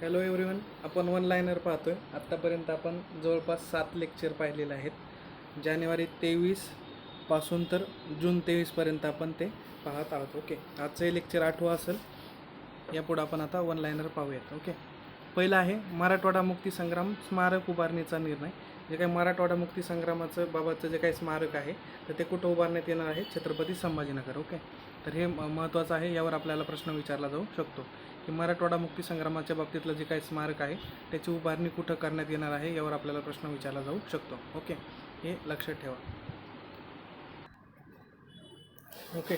Hello everyone आपण one liner पाहतोय. आत्तापर्यंत आपण जवळपास सात लेक्चर पाहिलेले आहेत. जानेवारी तेवीसपासून तर जून तेवीसपर्यंत आपण ते पाहत आहोत ओके आजचं हे लेक्चर आठवा असेल यापुढं आपण आता वन लायनर पाहूयात ओके पहिलं आहे मराठवाडा मुक्ती संग्राम स्मारक उभारणीचा निर्णय. जे काही मराठवाडा मुक्ती संग्रामाचं बाबतचं जे काही स्मारक आहे तर ते कुठं उभारण्यात येणार आहे? छत्रपती संभाजीनगर ओके तर हे म- महत्त्वाचं आहे यावर आपल्याला प्रश्न विचारला जाऊ शकतो. की मराठवाडा मुक्ती संग्रामाच्या बाबतीतलं जे काही स्मारक आहे त्याची उभारणी कुठं करण्यात येणार आहे यावर आपल्याला प्रश्न विचारला जाऊ शकतो. ओके? हे लक्षात ठेवा. ओके?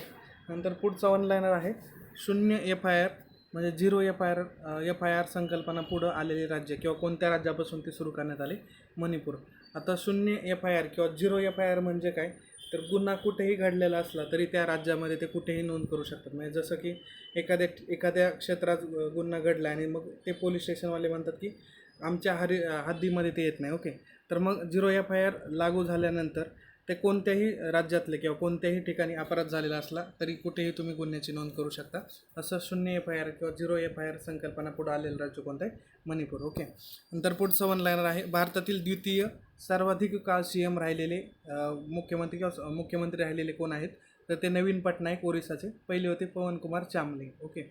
नंतर पुढचा ऑनलाईनर आहे. शून्य एफ आय आर म्हणजे zero F I R F I R संकल्पना पुढं आलेली राज्य किंवा कोणत्या राज्यापासून ते सुरू करण्यात आले? मणिपूर. आता शून्य एफ आय आर किंवा झिरो एफ आय आर म्हणजे काय? तर गुन्हा कुठेही घडलेला असला तरी त्या राज्यामध्ये ते कुठेही नोंद करू शकतात. म्हणजे जसं की एखाद्या एखाद्या क्षेत्रात गुन्हा घडला आणि मग ते पोलीस स्टेशनवाले म्हणतात की आमच्या हरी हद्दीमध्ये ते येत नाही. ओके. तर मग झिरो एफ आय आर लागू झाल्यानंतर ते कोणत्याही राज्यातले किंवा कोणत्याही ठिकाणी अपराध झालेला असला तरी कुठेही तुम्ही गुन्ह्याची नोंद करू शकता. असं शून्य एफ आय आर किंवा झिरो एफ आय आर संकल्पना पुढं आलेलं राज्य कोणतं आहे? मणिपूर. ओके. नंतर पुढचं वन लायनर आहे. भारतातील द्वितीय सर्वाधिक काळ सी एम राहिलेले मुख्यमंत्री किंवा मुख्यमंत्री राहिलेले कोण आहेत? तर ते नवीन पटनायक ओरिसाचे. पहिले होते पवनकुमार चामले ओके.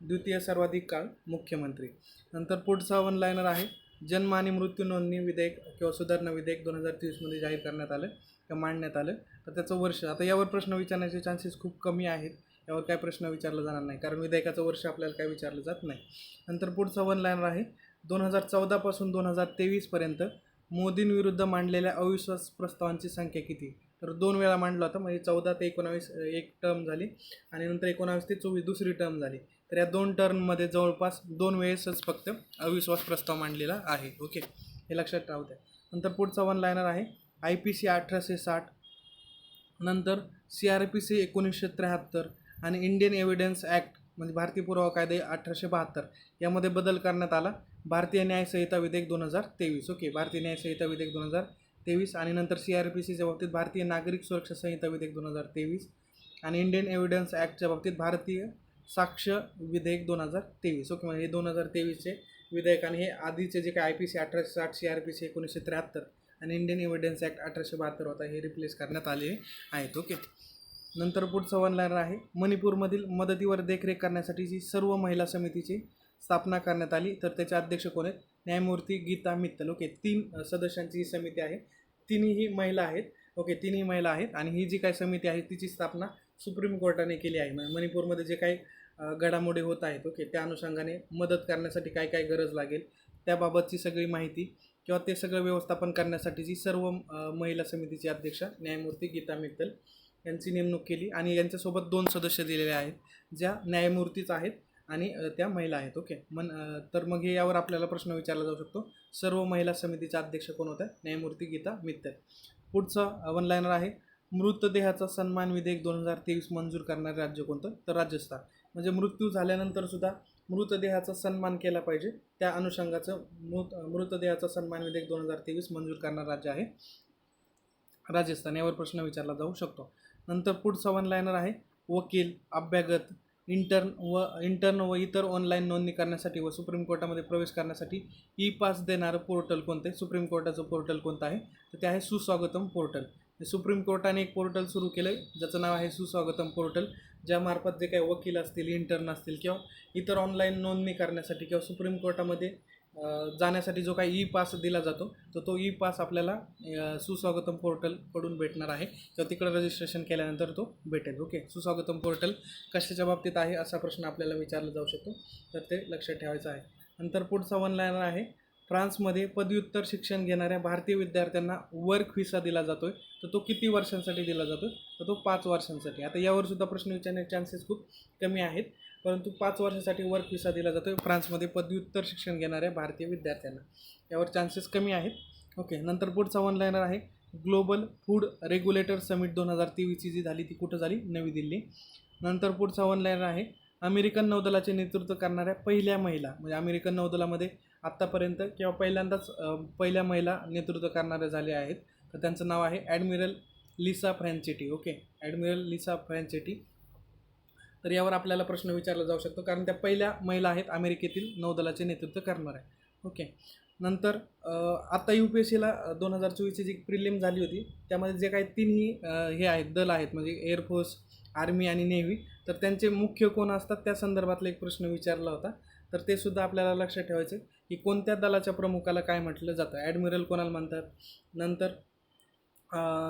द्वितीय सर्वाधिक काळ मुख्यमंत्री. नंतर पुढचा वन लायनर आहे. जन्म आणि मृत्यू नोंदणी विधेयक किंवा सुधारणा विधेयक दोन हजार तेवीसमध्ये जाहीर करण्यात आलं किंवा मांडण्यात आलं. तर त्याचं वर्ष आता यावर प्रश्न विचारण्याचे चान्सेस खूप कमी आहेत. यावर काय प्रश्न विचारला जाणार नाही कारण विधेयकाचं वर्ष आपल्याला काय विचारलं जात नाही. नंतर पुढचा वन लायनर आहे. दोन हजार चौदापासून दोन हजार तेवीसपर्यंत मोदींविरुद्ध मांडलेल्या अविश्वास प्रस्तावांची संख्या किती? तर दोन वेळा मांडला होता म्हणजे चौदा ते एकोणावीस एक टर्म झाली. आणि नंतर एकोणावीस ते चोवीस दुसरी टर्म झाली. तर या दोन टर्नमध्ये जवळपास दोन वेळेसच फक्त अविश्वास प्रस्ताव मांडलेला आहे. ओके? हे लक्षात राहू द्या. नंतर पुढचा वन लायनर आहे. आय पी सी अठराशे साठ. नंतर सी आर पी सी एकोणीसशे त्र्याहत्तर आणि इंडियन एव्हिडन्स ॲक्ट म्हणजे भारतीय पुरावा कायदे अठराशे बहात्तर. यामध्ये बदल करण्यात आला. भारतीय न्यायसंहिता विधेयक दोन हजार तेवीस. ओके? भारतीय न्यायसंहिता विधेयक दोन हजार तेवीस आणि नंतर सी आर पी सीच्या बाबतीत भारतीय नागरिक सुरक्षा संहिता विधेयक दोन हजार तेवीस आणि इंडियन एव्हिडन्स ॲक्टच्या बाबतीत भारतीय साक्ष विधेयक दोन हजार तेवीस. ओके म्हणजे हे दोन हजार तेवीसचे विधेयक आणि हे आधीचे जे काय आय पी सी अठराशे साठ सी आर पी सी एकोणीसशे त्र्याहत्तर आणि इंडियन एव्हिडन्स ॲक्ट अठराशे बहात्तर होता हे रिप्लेस करण्यात आले आहेत. ओके. नंतर पुढचं वन आहे. मणिपूरमधील मदतीवर देखरेख करण्यासाठीची सर्व महिला समितीची स्थापना करण्यात आली तर त्याचे अध्यक्ष कोण आहेत? न्यायमूर्ती गीता मित्तल. ओके तीन सदस्यांची ही समिती आहे. तिन्ही महिला आहेत. ओके तिन्ही महिला आहेत आणि ही जी काही समिती आहे तिची स्थापना सुप्रीम कोर्टाने केली आहे. म्हणजे मणिपूरमध्ये जे काही घडामोडी होत आहेत. ओके त्या अनुषंगाने मदत करण्यासाठी काय काय गरज लागेल त्याबाबतची सगळी माहिती किंवा ते सगळं व्यवस्थापन करण्यासाठीची सर्व महिला समितीची अध्यक्षा न्यायमूर्ती गीता मित्तल यांची नेमणूक केली आणि यांच्यासोबत दोन सदस्य दिलेले आहेत ज्या न्यायमूर्तीच आहेत आणि त्या महिला आहेत. ओके मन तर मग हे यावर आपल्याला प्रश्न विचारला जाऊ शकतो. सर्व महिला समितीच्या अध्यक्ष कोण होत्या? न्यायमूर्ती गीता मित्तल. पुढचं वन लायनर आहे मृतदेहाचा सन्मान विधेयक दोन हजार तेवीस मंजूर करणारे राज्य कोणतं? तर राजस्थान. म्हणजे मृत्यू झाल्यानंतर सुद्धा मृतदेहाचा सन्मान केला पाहिजे. त्या अनुषंगाचं मृत मृतदेहाचा सन्मान विधेयक दोन हजार तेवीस मंजूर करणार राज्य आहे. राजस्थान यावर प्रश्न विचारला जाऊ शकतो. नंतर पुढचा वन लायनर आहे. वकील अभ्यागत इंटर्न व इंटर्न व इतर ऑनलाईन नोंदणी करण्यासाठी व सुप्रीम कोर्टामध्ये प्रवेश करण्यासाठी ई पास देणारं पोर्टल कोणतं आहे? सुप्रीम कोर्टाचं पोर्टल कोणतं आहे? तर ते आहे सुस्वागतम पोर्टल. सुप्रीम कोर्टाने एक पोर्टल सुरू केलं आहे ज्याचं नाव आहे सुस्वागतम पोर्टल ज्यामार्फत जे काही वकील असतील इंटर्न असतील किंवा इतर ऑनलाईन नोंदणी करण्यासाठी किंवा सुप्रीम कोर्टामध्ये जाण्यासाठी जो काही ई पास दिला जातो तर तो ई पास आपल्याला सुस्वागतम पोर्टलकडून भेटणार आहे. किंवा तिकडं रजिस्ट्रेशन केल्यानंतर तो भेटेल. ओके? सुस्वागतम पोर्टल कशाच्या बाबतीत आहे असा प्रश्न आपल्याला विचारला जाऊ शकतो. तर ते लक्षात ठेवायचं आहे. नंतर पुढचा वन लायनर आहे. फ्रान्समध्ये पदव्युत्तर शिक्षण घेणाऱ्या भारतीय विद्यार्थ्यांना वर्क व्हिसा दिला जातो आहे तर तो किती वर्षांसाठी दिला जातो तर तो पाच वर्षांसाठी. आता यावर सुद्धा प्रश्न विचारण्याचे चान्सेस खूप कमी आहेत. परंतु पाच वर्षासाठी वर्क व्हिसा दिला जातो आहे फ्रान्समध्ये पदव्युत्तर शिक्षण घेणाऱ्या भारतीय विद्यार्थ्यांना. यावर चान्सेस कमी आहेत. ओके नंतर पुढचा वन लायनर आहे. ग्लोबल फूड रेग्युलेटर समिट दोन हजार तेवीसची जी झाली ती कुठं झाली? नवी दिल्ली. नंतर पुढचा वन लायनर आहे. अमेरिकन नौदलाचे नेतृत्व करणाऱ्या पहिल्या महिला म्हणजे अमेरिकन नौदलामध्ये आत्तापर्यंत किंवा पहिल्यांदाच पहिल्या महिला नेतृत्व करणाऱ्या झाल्या आहेत. तर त्यांचं नाव आहे admiral Lisa Franchetti okay? Admiral Lisa Franchetti. तर यावर आपल्याला प्रश्न विचारला जाऊ शकतो कारण त्या पहिल्या महिला आहेत अमेरिकेतील नौदलाचे नेतृत्व करणार आहे ओके? नंतर आत्ता यू पी एस सीला दोन हजार चोवीसची जी प्रिलिम झाली होती त्यामध्ये जे काही तिन्ही हे आहेत दल आहेत म्हणजे एअरफोर्स आर्मी आणि नेव्ही तर त्यांचे मुख्य कोण असतात त्या संदर्भातला एक प्रश्न विचारला होता. तर ते सुद्धा आपल्याला लक्षात ठेवायचे की कोणत्या दलाच्या प्रमुखाला काय म्हटलं जातं? ॲडमिरल कोणाला म्हणतात? नंतर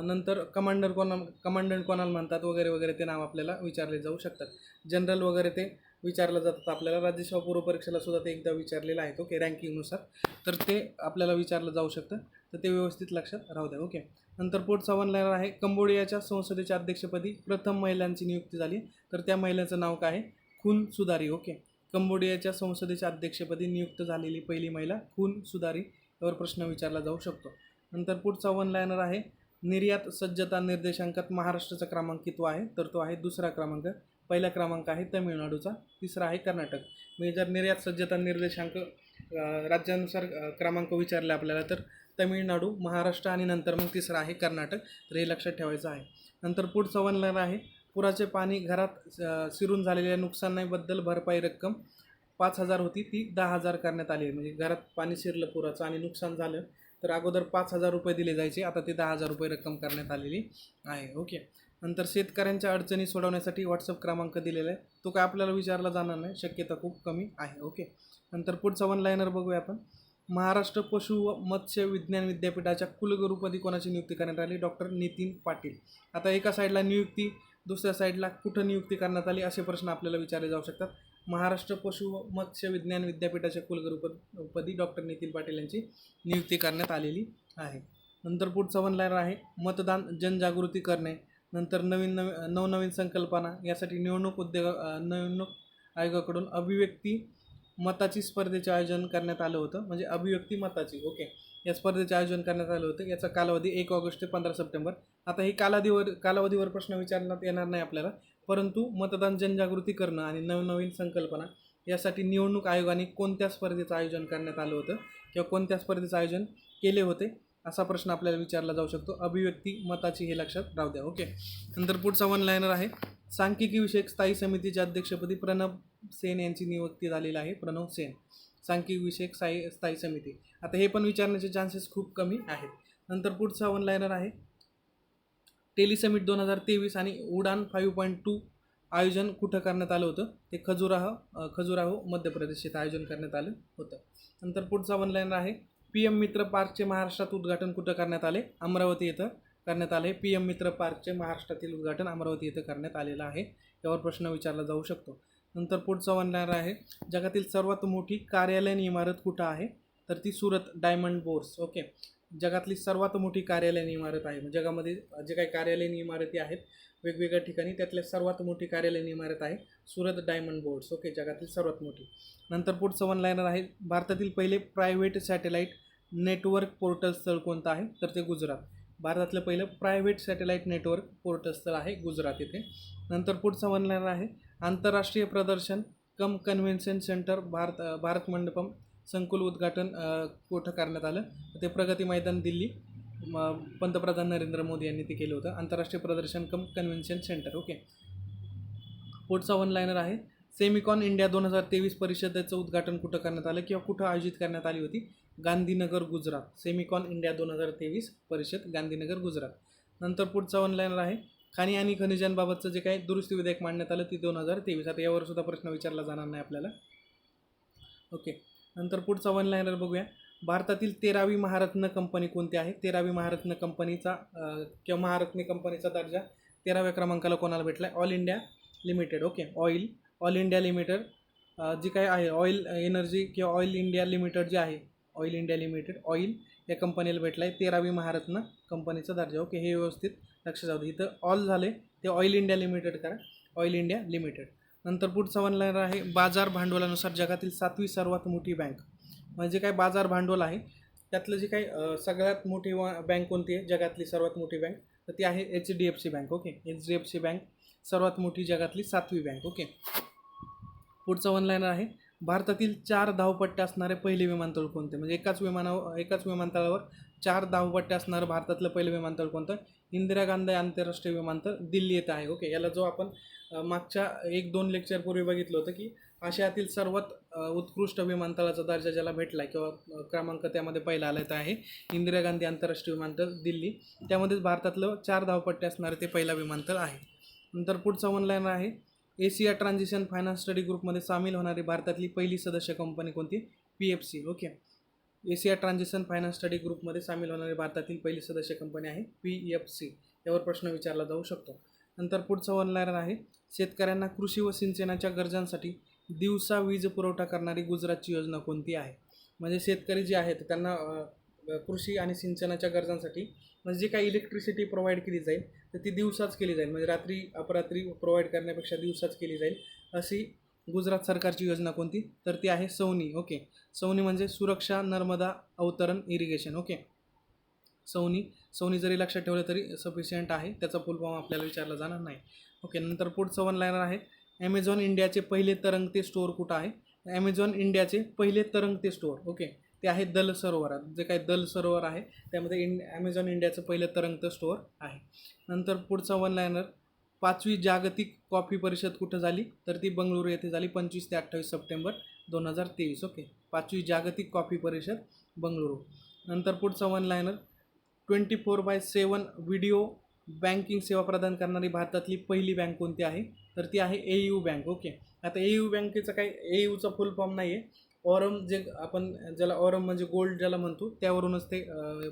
नंतर कमांडर कोणा कमांडंट कोणाला म्हणतात? वगैरे वगैरे ते नाव आपल्याला विचारले जाऊ शकतात. जनरल वगैरे ते विचारलं जातात आपल्याला राज्यसेवा पूर्व परीक्षेला सुद्धा ते एकदा विचारलेलं आहे ओके रँकिंगनुसार तर ते आपल्याला विचारलं जाऊ शकतं. तर ते व्यवस्थित लक्षात राहू द्या ओके नंतर पुढचा वन लाईनर आहे कंबोडियाच्या संसदेच्या अध्यक्षपदी प्रथम महिलांची नियुक्ती झाली. तर त्या महिलेचं नाव काय आहे? खून सुधारी ओके कंबोडियाच्या संसदेच्या अध्यक्षपदी नियुक्त झालेली पहिली महिला खून सुधारी यावर प्रश्न विचारला जाऊ शकतो. नंतर पुढचा वन लायनर आहे निर्यात सज्जता निर्देशांकात महाराष्ट्राचा क्रमांक कितवा आहे? तर तो आहे दुसरा क्रमांक पहिला क्रमांक आहे तमिळनाडूचा तिसरा आहे कर्नाटक. मी जर निर्यात सज्जता निर्देशांक राज्यानुसार क्रमांक विचारले आपल्याला तर तमिळनाडू महाराष्ट्र आणि नंतर मग तिसरा आहे कर्नाटक तर हे लक्षात ठेवायचं आहे. नंतर पुढचं वन आहे पुराचे पाणी घरात शिरून झालेल्या नुकसानाबद्दल भरपाई रक्कम पाच हजार होती ती दहा हजार करण्यात आली म्हणजे घरात पाणी शिरलं पुराचं आणि नुकसान झालं तर अगोदर पाच हजार रुपये दिले जायचे आता ते दहा हजार रुपये रक्कम करण्यात आलेली आहे. ओके. नंतर शेतकऱ्यांच्या अडचणी सोडवण्यासाठी व्हॉट्सअप क्रमांक दिलेला आहे. तो काय आपल्याला विचारला जाणार नाही. शक्यता खूप कमी आहे. ओके. नंतर पुढचा वन लाईनर बघूया आपण. महाराष्ट्र पशु व मत्स्य विज्ञान विद्यापीठाच्या कुलगुरूपदी कोणाची नियुक्ती करण्यात आली? डॉक्टर नितीन पाटील. आता एका साईडला नियुक्ती दुसऱ्या साईडला कुठं नियुक्ती करण्यात आली असे प्रश्न आपल्याला विचारले जाऊ शकतात. महाराष्ट्र पशु व मत्स्य विज्ञान विद्यापीठाच्या कुलगुरुपद पदी डॉक्टर नितीन पाटील यांची नियुक्ती करण्यात आलेली आहे. नंतर पुढचा वन लाईनर आहे. मतदान जनजागृती करणे. नंतर नवीन नवीन नवनवीन संकल्पना यासाठी निवडणूक उद्योग निवडणूक आयोगाकडून अभिव्यक्ती मताची स्पर्धेचे आयोजन करण्यात आलं होतं. म्हणजे अभिव्यक्ती मताची ओके. या स्पर्धेचे आयोजन करण्यात आलं होतं. याचा कालावधी एक ऑगस्ट ते पंधरा सप्टेंबर. आता ही कालावधीवर कालावधीवर प्रश्न विचारण्यात येणार नाही आपल्याला. परंतु मतदान जनजागृती करणं आणि नवनवीन संकल्पना यासाठी निवडणूक आयोगाने कोणत्या स्पर्धेचं आयोजन करण्यात आलं होतं? किंवा कोणत्या स्पर्धेचं आयोजन केले होते? असा प्रश्न आपल्याला विचारला जाऊ शकतो. अभिव्यक्ती मताची हे लक्षात राहू द्या. ओके. नंतर पुढचा वन लाईनर आहे. सांख्यिकी विषयक स्थायी समितीच्या अध्यक्षपदी प्रणव सेन यांची नियुक्ती झालेली आहे. प्रणव सेन. सांख्यिक विषयक स्थायी स्थायी समिती. आता हे पण विचारण्याचे चान्सेस खूप कमी आहेत. नंतर पुढचा वन लाईनर आहे. टेलिसमिट दोन हजार तेवीस आणि उडान फाईव्ह पॉईंट टू आयोजन कुठं करण्यात आलं होतं? ते खजुराह खजुराहो मध्य प्रदेश येथे आयोजन करण्यात आलं होतं. नंतर पुढचा वन लाईनर आहे. पी एम मित्र पार्कचे महाराष्ट्रात उद्घाटन कुठं करण्यात आले? अमरावती येथं करण्यात आले. पी एम मित्र पार्कचे महाराष्ट्रातील उद्घाटन अमरावती येथे करण्यात आलेलं आहे. यावर प्रश्न विचारला जाऊ शकतो. नंतर पुढचा वन आहे. जगातील सर्वात मोठी कार्यालयीन इमारत कुठं आहे? तर ती सुरत डायमंड बोर्स. ओके. जगातली सर्वात मोठी कार्यालयीन इमारत आहे. जगामध्ये जे काही कार्यालयीन इमारती आहेत वेगवेगळ्या ठिकाणी त्यातल्या सर्वात मोठी कार्यालयीन इमारत आहे सुरत डायमंड बोर्ड्स. ओके जगातील सर्वात मोठी. नंतर पुढचं वन लायनर आहे भारतातील पहिले प्रायव्हेट सॅटेलाईट नेटवर्क पोर्टल स्थळ कोणतं आहे? तर ते गुजरात. भारतातलं पहिलं प्रायव्हेट सॅटेलाईट नेटवर्क पोर्टल स्थळ आहे गुजरात येथे नंतर पुढचं वन लायनर आहे आंतरराष्ट्रीय प्रदर्शन cum convention centre Bharat Bharat Mandapam संकुल उद्घाटन कुठं करण्यात आलं? ते प्रगती मैदान दिल्ली. मग पंतप्रधान नरेंद्र मोदी यांनी ते केलं होतं. आंतरराष्ट्रीय प्रदर्शन कम कन्व्हेन्शन सेंटर ओके. पुढचा वन लाईनर आहे. सेमिकॉन इंडिया दोन हजार तेवीस परिषदेचं उद्घाटन कुठं करण्यात आलं किंवा कुठं आयोजित करण्यात आली होती? गांधीनगर गुजरात. सेमिकॉन इंडिया दोन हजार तेवीस परिषद गांधीनगर गुजरात. नंतर पुढचा वन लाईनर आहे. खाणी आणि खनिजांबाबतचं जे काही दुरुस्ती विधेयक मांडण्यात आलं ती दोन हजार तेवीस. आता यावर सुद्धा प्रश्न विचारला जाणार नाही आपल्याला. ओके. नंतर पुढचा वन लाईनर बघूया. भारतातील तेरावी महारत्न कंपनी कोणती आहे? तेरावी महारत्न कंपनीचा किंवा महारत्न कंपनीचा दर्जा तेराव्या क्रमांकाला कोणाला भेटला आहे all India limited. Okay. Oil all India limited. जी काय आहे ऑइल एनर्जी किंवा ऑइल इंडिया लिमिटेड जे आहे ऑइल इंडिया लिमिटेड ऑइल या कंपनीला भेटला आहे तेरावी महारत्न कंपनीचा दर्जा. ओके हे व्यवस्थित लक्ष जाऊ दे. इथं ऑल झाले ते ऑइल इंडिया लिमिटेड करा. Oil India limited. नंतर पुढचा वनलाईनर आहे बाजार भांडवलानुसार जगातील सातवी सर्वात मोठी बँक. म्हणजे काय बाजार भांडवल आहे. त्यातलं जे काही सगळ्यात मोठी बँक कोणती आहे? जगातली सर्वात मोठी बँक तर ती आहे H D F C bank okay H D F C bank सर्वात मोठी जगातली सातवी बँक ओके पुढचं ऑनलाईनर आहे. भारतातील चार धावपट्टे असणारे पहिले विमानतळ कोणते? म्हणजे एकाच विमानावर एकाच विमानतळावर चार धावपट्टे असणारं भारतातलं पहिलं विमानतळ कोणतं? इंदिरा गांधी आंतरराष्ट्रीय विमानतळ दिल्ली येथे आहे ओके याला जो आपण मागच्या एक दोन लेक्चरपूर्वी बघितलं होतं की आशियातील सर्वात उत्कृष्ट विमानतळाचा दर्जा ज्याला भेटला आहे किंवा क्रमांक त्यामध्ये पहिला आला आहे इंदिरा गांधी आंतरराष्ट्रीय विमानतळ दिल्ली. त्यामध्येच भारतातलं चार धावपट्टे असणारे ते पहिला विमानतळ आहे. नंतर पुढचा ऑनलाईन आहे. एशिया ट्रान्झिशन फायनान्स स्टडी ग्रुपमध्ये सामील होणारी भारतातली पहिली सदस्य कंपनी कोणती? P F C. Okay. Asia transition finance study ग्रुपमध्ये सामील होणारी भारतातील पहिली सदस्य कंपनी आहे पी एफ सी. यावर प्रश्न विचारला जाऊ शकतो. नंतर पुढचा ऑनलाईन आहे. शेतकऱ्यांना कृषी व सिंचनाच्या गरजांसाठी दिवसा वीज पुरवठा करणारी गुजरातची योजना कोणती आहे? म्हणजे शेतकरी जे आहेत त्यांना कृषी आणि सिंचनाच्या गरजांसाठी म्हणजे जी काही इलेक्ट्रिसिटी प्रोव्हाइड केली जाईल तर ती दिवसाच केली जाईल. म्हणजे रात्री अपरात्री प्रोव्हाइड करण्यापेक्षा दिवसाच केली जाईल. अशी गुजरात सरकारची योजना कोणती? तर ती आहे सौनी ओके. सौनी म्हणजे सुरक्षा नर्मदा अवतरण इरिगेशन ओके. सौनी सौनी जरी लक्षात ठेवलं तरी सफिशियंट आहे. त्याचा फुलफॉर्म आपल्याला विचारला जाणार नाही. ओके. नंतर पुढचं वन लायनर आहे. ॲमेझॉन इंडियाचे पहिले तरंगते स्टोअर कुठं आहे? ॲमेझॉन इंडियाचे पहिले तरंगते स्टोअर ओके ते आहे दल सरोवरात जे काही दल सरोवर आहे त्यामध्ये इंड ॲमेझॉन इंडियाचं पहिलं तरंगतं स्टोअर आहे. नंतर पुढचा वन लायनर पाचवी जागतिक कॉफी परिषद कुठं झाली? तर ती बंगळुरू येथे झाली पंचवीस ते अठ्ठावीस सप्टेंबर दोन हजार तेवीस ओके पाचवी जागतिक कॉफी परिषद बंगळुरू. नंतर पुढचा one liner twenty four by seven video banking सेवा प्रदान करणारी भारतातली पहिली बँक कोणती आहे? तर ती आहे ए यू बँक ओके. आता ए यू बँकेचं काही ए यूचा फुल फॉर्म नाही आहे ऑरम जे आपण ज्याला ऑरम म्हणजे गोल्ड ज्याला म्हणतो त्यावरूनच ते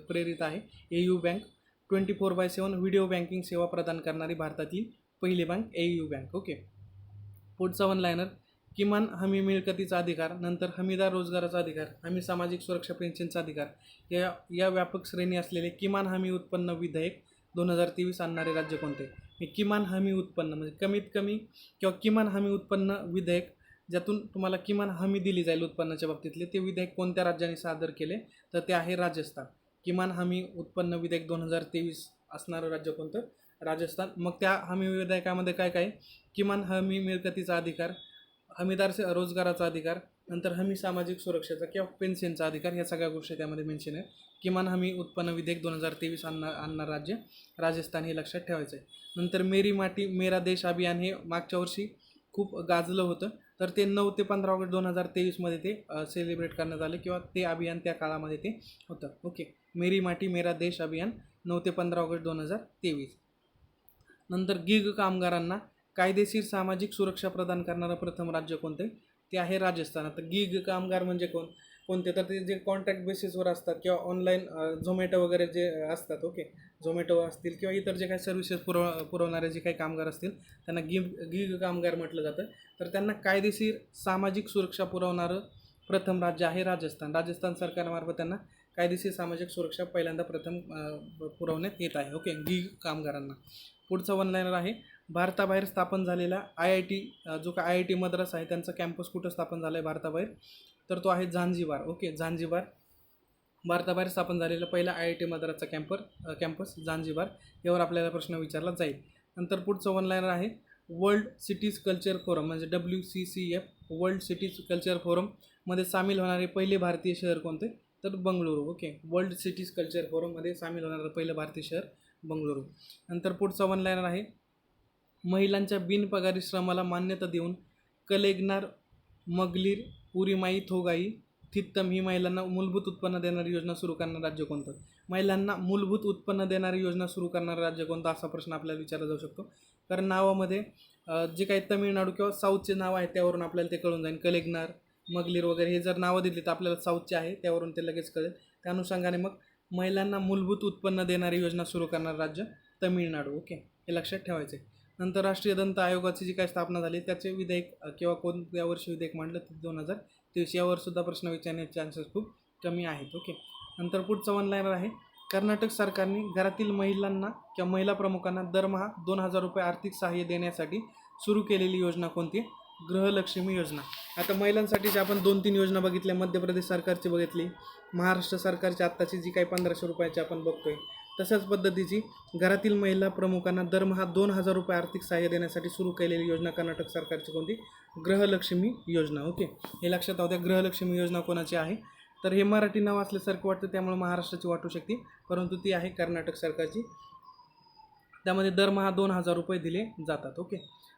प्रेरित आहे. A U bank twenty four by seven video banking सेवा प्रदान करणारी भारतातली पहिली bank A U bank okay. पुढचा वन लायनर किमान हमी मिळकतीचा अधिकार नंतर हमीदार रोजगाराचा अधिकार हमी सामाजिक सुरक्षा पेन्शनचा अधिकार या या व्यापक श्रेणी असलेले किमान हमी उत्पन्न विधेयक दोन हजार तेवीस आणणारे राज्य कोणते? मी किमान हमी उत्पन्न म्हणजे कमीत कमी किंवा किमान हमी उत्पन्न विधेयक ज्यातून तुम्हाला किमान हमी दिली जाईल उत्पन्नाच्या बाबतीतले ते विधेयक कोणत्या राज्याने सादर केले? तर ते आहे राजस्थान. किमान हमी उत्पन्न विधेयक दोन हजार तेवीस असणारं राज्य कोणतं? राजस्थान. मग त्या हमी विधेयकामध्ये काय काय? किमान हमी मिळकतीचा अधिकार हमीदार रोजगाराचा अधिकार नंतर हमी सामाजिक सुरक्षेचा किंवा पेन्शनचा अधिकार या सगळ्या गोष्टी त्यामध्ये मेन्शन आहे किमान हमी उत्पन्न विधेयक दोन हजार तेवीस आणणार आणणार राज्य राजस्थान हे लक्षात ठेवायचं आहे नंतर मेरी माटी मेरा देश अभियान हे मागच्या वर्षी खूप गाजलं होतं. तर ते नऊ ते पंधरा ऑगस्ट दोन हजार तेवीसमध्ये ते सेलिब्रेट करण्यात आले किंवा ते अभियान त्या काळामध्ये ते होतं. ओके. मेरी माटी मेरा देश अभियान नऊ ते पंधरा ऑगस्ट दोन हजार तेवीस. नंतर गिग कामगारांना कायदेशीर सामाजिक सुरक्षा प्रदान करणारं प्रथम राज्य कोणतं ते आहे राजस्थान. आता गिग कामगार म्हणजे कोण? कोणते? तर ते जे कॉन्ट्रॅक्ट बेसिसवर असतात किंवा ऑनलाईन झोमॅटो वगैरे जे असतात ओके झोमॅटो असतील किंवा इतर जे काही सर्व्हिसेस पुरव पुरवणारे जे काही कामगार असतील त्यांना गिग गिग कामगार म्हटलं जातं. तर त्यांना कायदेशीर सामाजिक सुरक्षा पुरवणारं प्रथम राज्य आहे राजस्थान. राजस्थान सरकारमार्फत त्यांना कायदेशीर सामाजिक सुरक्षा पहिल्यांदा प्रथम पुरवण्यात येत आहे ओके गिग कामगारांना. पुढचा वन लाईनर आहे भारताबाहेर स्थापन झालेला आय आय टी जो काय आय आय टी मद्रास आहे त्यांचा कॅम्पस कुठं स्थापन झाला आहे भारताबाहेर? तर तो आहे झांझिबार ओके झांझिबार भारताबाहेर स्थापन झालेला पहिला आय आय टी मद्रासचा कॅम्पर कॅम्पस झांजीबार. यावर आपल्याला प्रश्न विचारला जाईल. नंतर पुढचं वन लाईनर आहे. वर्ल्ड सिटीज कल्चर फोरम म्हणजे W C C F world cities culture फोरममध्ये सामील होणारे पहिले भारतीय शहर कोणते? तर Bengaluru. Okay world cities culture फोरममध्ये सामील होणारं पहिलं भारतीय शहर बंगळुरू. नंतर पुढचा वन लाईनर आहे. महिलांच्या बिनपगारी श्रमाला मान्यता देऊन कलेग्नार मगलीर उरिमाई थोगाई थित्तम ही महिलांना मूलभूत उत्पन्न देणारी योजना सुरू करणारं राज्य कोणतं? महिलांना मूलभूत उत्पन्न देणारी योजना सुरू करणारं राज्य कोणतं असा प्रश्न आपल्याला विचारला जाऊ शकतो. कारण नावामध्ये जे काही तमिळनाडू किंवा साऊथचे नाव आहे त्यावरून आपल्याला ते कळून जाईल. कलेग्नार मगलीर वगैरे हे जर नावं दिली तर आपल्याला साऊथचे आहे त्यावरून ते लगेच कळेल. त्या अनुषंगाने मग महिलांना मूलभूत उत्पन्न देणारी योजना सुरू करणारं राज्य तमिळनाडू. ओके? हे लक्षात ठेवायचं आहे नंतर राष्ट्रीय दंत आयोगाची जी काय स्थापना झाली त्याचे विधेयक किंवा कोणत्या वर्षी विधेयक मांडलं ते दोन हजार तेवीस यावर सुद्धा प्रश्न विचारण्याचे चान्सेस खूप कमी आहेत ओके नंतर पुढचं वन लाईनर आहे कर्नाटक सरकारने घरातील महिलांना किंवा महिला प्रमुखांना दरमहा दोन हजार रुपये आर्थिक सहाय्य देण्यासाठी सुरू केलेली योजना कोणती? गृहलक्ष्मी योजना. आता महिलांसाठीची आपण दोन तीन योजना बघितल्या मध्य प्रदेश सरकारची बघितली महाराष्ट्र सरकारची आत्ताची जी काही पंधराशे रुपयाची आपण बघतोय तशाच पद्धतीची घरातील महिला प्रमुखांना दरमहा दोन हजार रुपये आर्थिक सहाय्य देण्यासाठी सुरू केलेली योजना कर्नाटक सरकारची कोणती? ग्रहलक्ष्मी योजना. ओके. हे लक्षात राहू द्या गृहलक्ष्मी योजना कोणाची आहे? तर हे मराठी नाव असल्यासारखं वाटतं त्यामुळे महाराष्ट्राची वाटू शकते परंतु ती आहे कर्नाटक सरकारची. त्यामध्ये दरमहा दोन हजार रुपये दिले जातात. ओके.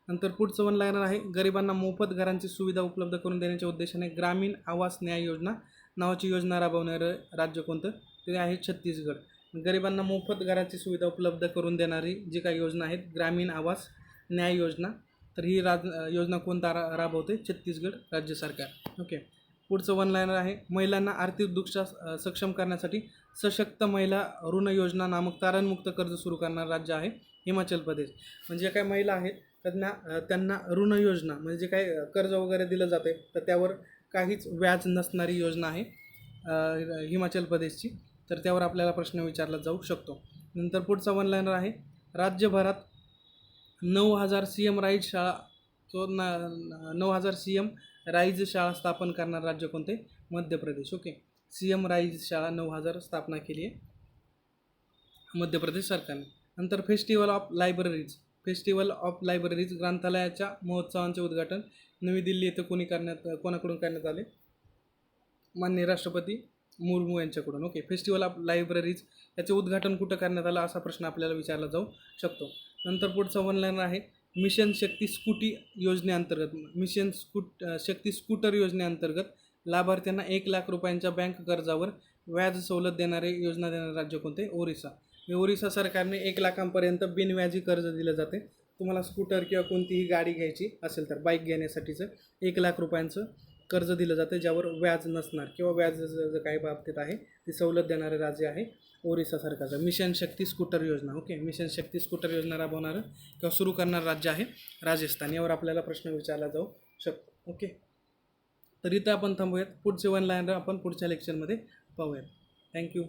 नंतर पुढचं वन लायनर आहे गरिबांना मोफत घरांची सुविधा उपलब्ध करून देण्याच्या उद्देशाने ग्रामीण आवास न्याय योजना नावाची योजना राबवणारं राज्य कोणतं? ते आहे छत्तीसगड. गरिबांना मोफत घराची सुविधा उपलब्ध करून देणारी जी काही योजना आहेत ग्रामीण आवास न्याय योजना तर ही राज योजना कोणता रा राबवते? छत्तीसगड राज्य सरकार. ओके. पुढचं वन लायनर आहे. महिलांना आर्थिक दृक्षा सक्षम करण्यासाठी सशक्त महिला ऋण योजना नामक तारणमुक्त कर्ज सुरू करणारं राज्य आहे हिमाचल प्रदेश. म्हणजे जे काय महिला आहेत त्यांना त्यांना ऋण योजना म्हणजे जे काय कर्ज वगैरे दिलं जाते तर त्यावर काहीच व्याज नसणारी योजना आहे हिमाचल प्रदेशची. तर त्यावर आपल्याला प्रश्न विचारला जाऊ शकतो. नंतर पुढचा वन लायनर आहे. राज्यभरात नऊ हजार सी एम राईज शाळा तो ना नऊ हजार सी एम राईज शाळा स्थापन करणार राज्य कोणते? Madhya Pradesh okay. C M rise शाळा नऊ हजार स्थापना केली आहे. मध्य प्रदेश सरकारने. नंतर festival of libraries festival of libraries ग्रंथालयाच्या महोत्सवांचे उद्घाटन नवी दिल्ली येथे कोणी करण्यात कोणाकडून करण्यात आले? माननीय राष्ट्रपती मुर्मू यांच्याकडून. ओके फेस्टिवल ऑफ लायब्ररीज याचे उद्घाटन कुठं करण्यात आलं असा प्रश्न आपल्याला विचारला जाऊ शकतो. नंतर पुढचं वन लाईन आहे मिशन शक्ती स्कूटी योजनेअंतर्गत मिशन स्कूट शक्ती स्कूटर योजनेअंतर्गत लाभार्थ्यांना एक लाख रुपयांच्या बँक कर्जावर व्याज सवलत देणारे योजना देणारे राज्य कोणते? ओरिसा. हे ओरिसा सरकारने एक लाखांपर्यंत बिनव्याजी कर्ज दिलं जाते. तुम्हाला स्कूटर किंवा कोणतीही गाडी घ्यायची असेल तर बाईक घेण्यासाठीचं एक लाख रुपयांचं कर्ज दिलं जातं ज्यावर व्याज नसणार किंवा व्याज जर काही बाबतीत आहे ती सवलत देणारे राज्य आहे ओरिसा सरकारचं. मिशन शक्ती स्कूटर योजना ओके? मिशन शक्ती स्कूटर योजना राबवणारं किंवा सुरू करणारं राज्य आहे राजस्थान. यावर आपल्याला प्रश्न विचारला जाऊ शकतो ओके? तर इथं आपण थांबूयात. पुढचे वन लाईन आपण पुढच्या लेक्चरमध्ये पाहूयात. थँक्यू